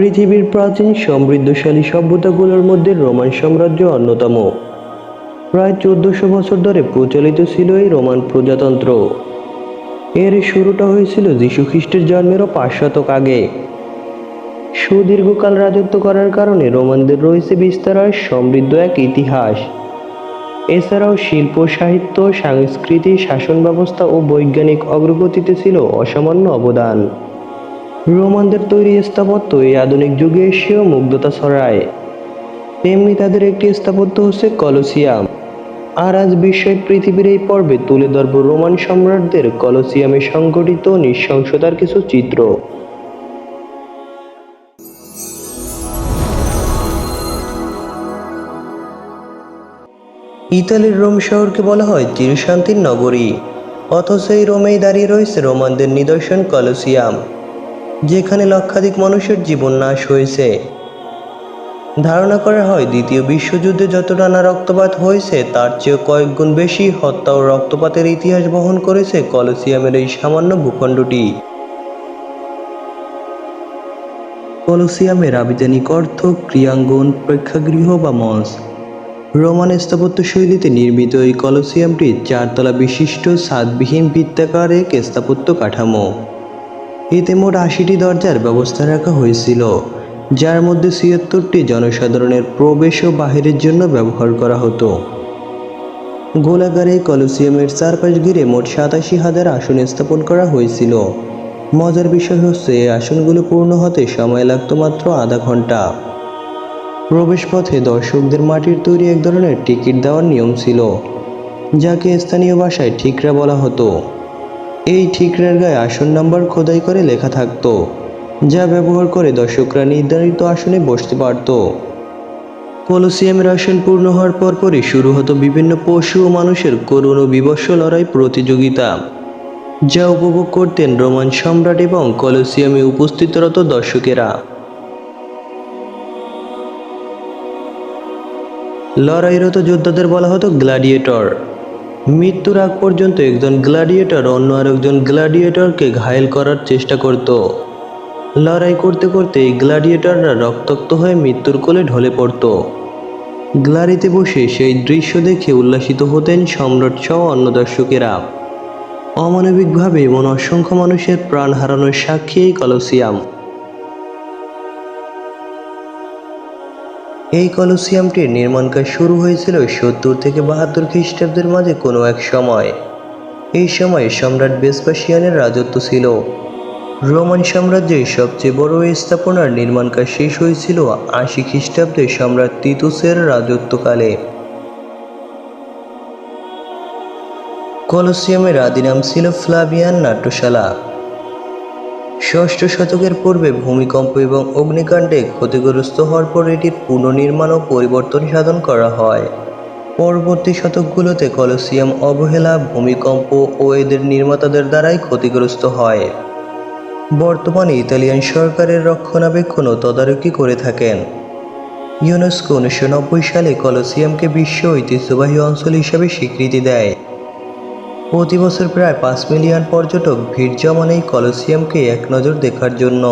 পৃথিবীর প্রাচীন সমৃদ্ধশালী সভ্যতাগুলোর মধ্যে রোমান সাম্রাজ্য অন্যতম। প্রায় চোদ্দশো বছর ধরে প্রচলিত ছিল এই রোমান প্রজাতন্ত্র। এর শুরুটা হয়েছিল খ্রিস্টের জন্মেরও পাঁচ শতক আগে। সুদীর্ঘকাল রাজত্ব করার কারণে রোমানদের রয়েছে বিস্তার সমৃদ্ধ এক ইতিহাস। এছাড়াও শিল্প, সাহিত্য সংস্কৃতি শাসন ব্যবস্থা ও বৈজ্ঞানিক অগ্রগতিতে ছিল অসামান্য অবদান। রোমানদের তৈরি স্থাপত্য এই আধুনিক যুগে এসেও মুগ্ধতা ছড়ায়। তেমনি তাদের একটি স্থাপত্য হচ্ছে কলোসিয়াম। আর আজ বিশ্বের পৃথিবীর এই পর্বে তুলে ধরব রোমান সম্রাটদের কলোসিয়ামে সংঘটিত নৃশংসতার কিছু চিত্র। ইতালির রোম শহরকে বলা হয় চিরশান্তির নগরী। অথচ এই রোমেই দাঁড়িয়ে রয়েছে রোমানদের নিদর্শন কলোসিয়াম। যেখানে লক্ষাধিক মানুষের জীবন নাশ হয়েছে। ধারণা করা হয়, দ্বিতীয় বিশ্বযুদ্ধে যতটা না রক্তপাত হয়েছে, তার চেয়ে কয়েক গুণ বেশি হত্যা ও রক্তপাতের ইতিহাস বহন করেছে কলোসিয়ামের এই সামান্য ভূখণ্ডটি। কলোসিয়ামের আবিধানিক অর্থ ক্রিয়াঙ্গন, প্রেক্ষাগৃহ বা মঞ্চ। রোমান স্থাপত্য শৈলীতে নির্মিত এই কলোসিয়ামটি চারতলা বিশিষ্ট ছাদবিহীন বৃত্তাকার এক স্থাপত্য কাঠামো। এতে মোট আশিটি দরজার ব্যবস্থা রাখা হয়েছিল, যার মধ্যে ছিয়াত্তরটি জনসাধারণের প্রবেশ ও বাহিরের জন্য ব্যবহার করা হতো। গোলাকার কলোসিয়ামের চারপাশ ঘিরে মোট সাতাশি হাজার আসন স্থাপন করা হয়েছিল। মজার বিষয় হচ্ছে, এই আসনগুলো পূর্ণ হতে সময় লাগতো মাত্র আধা ঘণ্টা প্রবেশপথে দর্শকদের মাটির তৈরি এক ধরনের টিকিট দেওয়ার নিয়ম ছিল, যাকে স্থানীয় ভাষায় ঠিকরা বলা হতো। এই ঠিকরার গায়ে আসন নাম্বার খোদাই করে লেখা থাকতো, যা ব্যবহার করে দর্শকরা নির্ধারিত আসনে বসতে পারত। কলোসিয়ামের আসন পূর্ণ হওয়ার পরপরই শুরু হতো বিভিন্ন পশু ও মানুষের করুণ ও বিবস্ব লড়াই প্রতিযোগিতা, যা উপভোগ করতেন রোমান সম্রাট এবং কলোসিয়ামে উপস্থিতরত দর্শকেরা। লড়াইরত যোদ্ধাদের বলা হতো গ্ল্যাডিয়েটর মৃত্যুর আগ পর্যন্ত একজন গ্ল্যাডিয়েটর অন্য আরেকজন গ্ল্যাডিয়েটরকে ঘায়েল করার চেষ্টা করত। লড়াই করতে করতে এই গ্ল্যাডিয়েটররা রক্তাক্ত হয়ে মৃত্যুর কোলে ঢলে পড়ত। গ্লারিতে বসে সেই দৃশ্য দেখে উল্লাসিত হতেন সম্রাট সহ অন্য দর্শকেরা। অমানবিকভাবে এমন অসংখ্য মানুষের প্রাণ হারানোর সাক্ষী এই কলোসিয়াম। এই কলোসিয়ামটির নির্মাণ কাজ শুরু হয়েছিল সত্তর থেকে বাহাত্তর খ্রিস্টাব্দের মাঝে কোনো এক সময়। এই সময় সম্রাট বেসপাসিয়ানের রাজত্ব ছিল। রোমান সাম্রাজ্যের সবচেয়ে বড় স্থাপনার নির্মাণ কাজ শেষ হয়েছিল আশি খ্রিস্টাব্দে সম্রাট তিতুসের রাজত্বকালে। কলোসিয়ামের আদি নাম ছিল ফ্লাভিয়ান নাট্যশালা। ষষ্ঠ শতকের পূর্বে ভূমিকম্প এবং অগ্নিকাণ্ডে ক্ষতিগ্রস্ত হওয়ার পর এটির পুনর্নির্মাণ ও পরিবর্তন সাধন করা হয়। পরবর্তী শতকগুলোতে কলোসিয়াম অবহেলা, ভূমিকম্প ও এদের নির্মাতাদের দ্বারাই ক্ষতিগ্রস্ত হয়। বর্তমানে ইতালিয়ান সরকারের রক্ষণাবেক্ষণ ও তদারকি করে থাকেন। ইউনেস্কো উনিশশো নব্বই সালে কলোসিয়ামকে বিশ্ব ঐতিহ্যবাহী অঞ্চল হিসেবে স্বীকৃতি দেয়। প্রতি বছর প্রায় পাঁচ মিলিয়ন পর্যটক ভিড় জমান এই কলসিয়ামকে এক নজর দেখার জন্য।